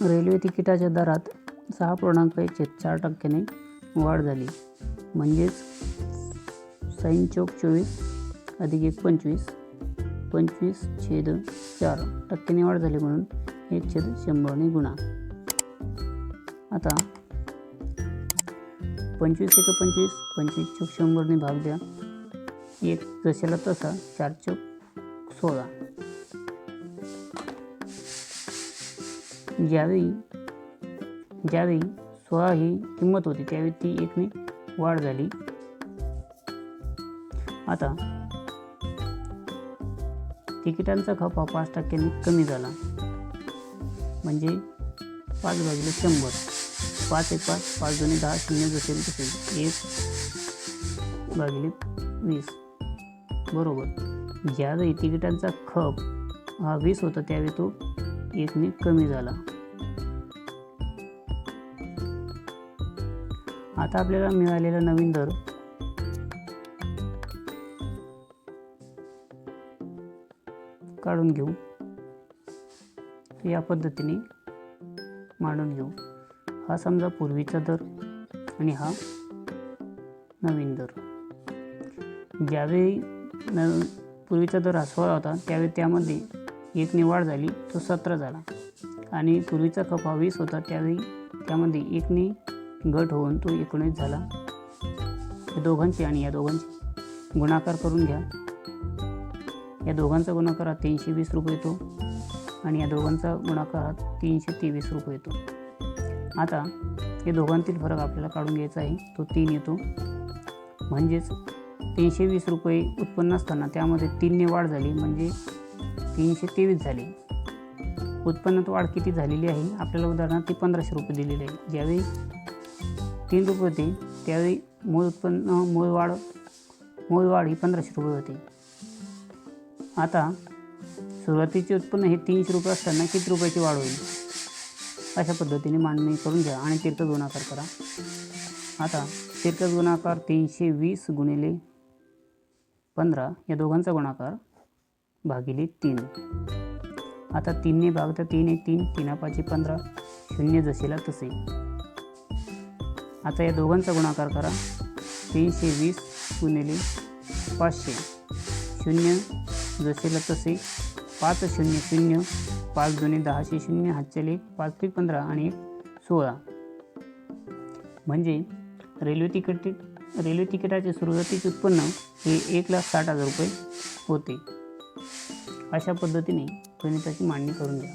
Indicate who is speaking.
Speaker 1: Railway तिकिटाच्या दरात सहा पूर्णांक एकशे चार टक्क्याने वाढ झाली. म्हणजेच साईन चौक चोवीस अधिक एक पंचवीस पंचवीस छेद चार टक्क्याने वाढ झाली म्हणून एक छेद शंभरने गुणा. आता पंचवीस एक पंचवीस पंचवीस चौक शंभरने भाग द्या. एक जशाला तसा चार चौक सोळा. ज्यावेळी ज्यावेळी सोळा ही किंमत होती त्यावेळी ती एकने वाढ झाली. आता तिकिटांचा खपा पाच टक्क्यांनी कमी झाला. म्हणजे पाच भागिले शंभर. पाच एक पाच पाच दोन्ही दहा शून्य जसे तसे एक भागिले वीस. बरोबर. ज्यावेळी तिकिटांचा खप हा वीस होता त्यावेळी तो एकने कमी झाला. आता आपल्याला मिळालेला नवीन दर. काढून घेऊ. या पद्धतीने मांडून घेऊ. हा समजा पूर्वीचा दर आणि हा नवीन दर. ज्यावेळी न पूर्वीचा दर हा सोळा होता त्यावेळी त्यामध्ये एकने वाढ झाली तो सतरा झाला. आणि पूर्वीचा खप हा वीस होता त्यावेळी त्यामध्ये एकने घट होऊन तो एकोणीस झाला. या दोघांचे आणि या दोघांचे गुणाकार करून घ्या. या दोघांचा गुणाकार हा तीनशे वीस रुपये येतो आणि या दोघांचा गुणाकार हा तीनशे तेवीस रुपये येतो. आता या दोघांतील फरक आपल्याला काढून घ्यायचा आहे तो तीन येतो. म्हणजेच तीनशे वीस रुपये उत्पन्न असताना त्यामध्ये तीनने वाढ झाली म्हणजे तीनशे तेवीस झाले. उत्पन्नात वाढ किती झालेली आहे? आपल्याला उदाहरणार्थ ती पंधराशे रुपये दिलेली आहे. ज्यावेळी तीन रुपये होते त्यावेळी मूळ उत्पन्न मूळ वाढ मूळ वाढ ही पंधराशे रुपये होते. आता सुरुवातीचे उत्पन्न हे तीनशे रुपये असताना किती रुपयाची वाढ होईल? अशा पद्धतीने मांडणी करून घ्या आणि तिरकस गुणाकार करा. आता तिरकस गुणाकार तीनशे वीस गुणिले पंधरा या दोघांचा गुणाकार भागिले तीन. आता तीनने भागता तीन एक तीन तीन पाचशे पंधरा शून्य जसेला तसे. आता या दोघांचा गुणाकार करा. तीनशे वीस गुणिले पाचशे. शून्य जसेला तसे. पाच शून्य शून्य पाच दोन्ही दहाशे शून्य हातचेले पाच ते पंधरा आणि एक सोळा. म्हणजे रेल्वे तिकीट रेल्वे तिकिटाचे सुरुवातीचे उत्पन्न हे एक लाख साठ हजार रुपये होते. अशा पद्धतीने गणिताची मांडणी करून घ्या.